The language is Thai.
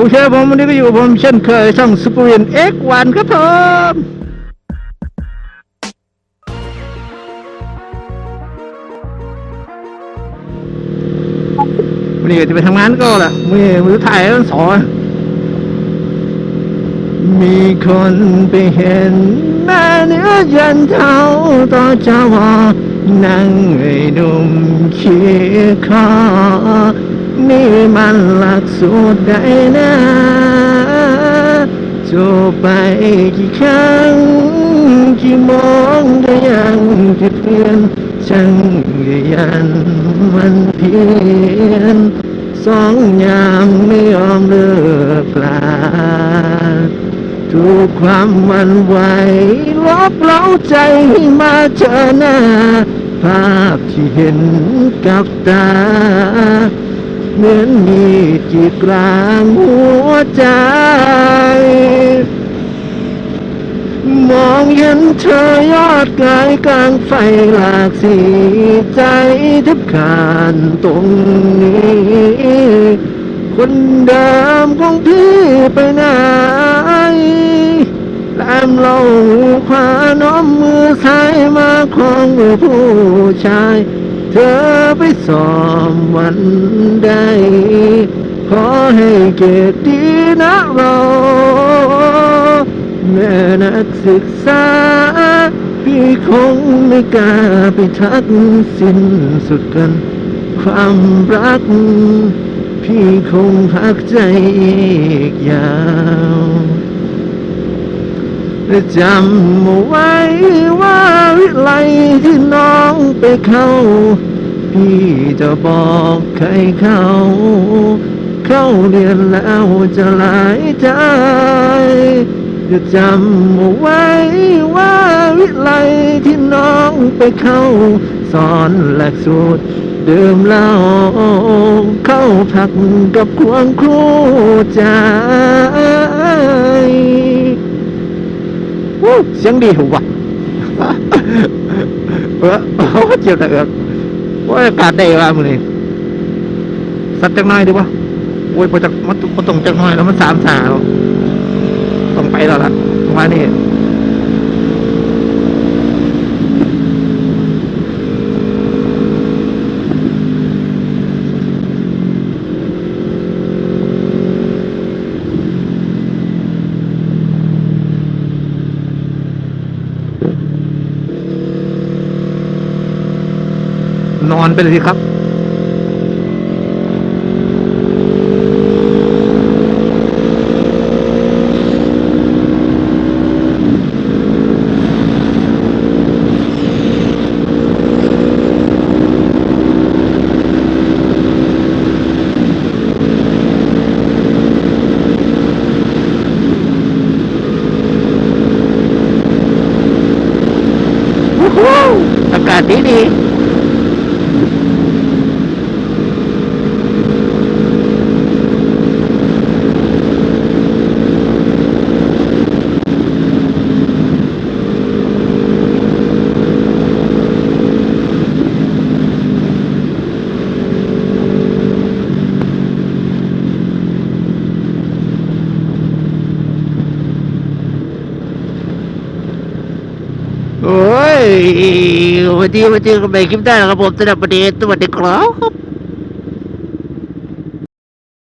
โอเคผมวันนี้ก็อยู่กับผมเช่นเคยช่องซูเปอร์เวียนเอ็กวันครับผมวันนี้ก็จะไปทำงานก็แหละมือมือถ่ายต้องสอนมีคนไปเห็นแม่เนื้อยันเท้าต่อเจ้าวานั่งไอ้หนุ่มเคียคอ หลักสูตรใดนะจบไปกี่ครั้งกี่มองก็ยังผิดเพี้ยนช่างก็ยันมันเพี้ยนสองยามไม่ยอมเลิกลาทุกความหวันไหวลบเล้าใจให้มาเจอหน้าภาพที่เห็นกับตา เหมือนมีจีบกลางหัวใจ มองเห็นเธอยอดกายกลางไฟหลากสีใจแทบขาดตรงนี้ คนเดิมของพี่ไปไหนแลมเราขวาน้อมมือซ้ายมาของผู้ชาย เธอไปสอบวันใดขอให้เกียรติดีนะเราแม่นักศึกษา พี่คงไม่กล้าไปทักสิ้นสุดกัน ความรัก พี่คงพักใจอีกยาวและจำเอาไว้ ไปเข้า พี่จะบอกใครเข้า เข้าเรียนแล้วจะหลายใจจะจำเอาไว้ว่าวิไลที่น้องไปเข้า สอนหลักสูตรเดิมเล่าเข้าพักกับควงครูใจเสียงดีว่ะ เออโอ้เจ็บแต่เอือว่าอากาศได้ว่ามือนี่สักจังน้อยดีวะโอ้ยพอจากมันพอตรงจังน้อยแล้วมันสามสาวต้องไปแล้วล่ะว่านี่ นอนไปเลยสิครับวู้ฮู้อากาศดีดีโ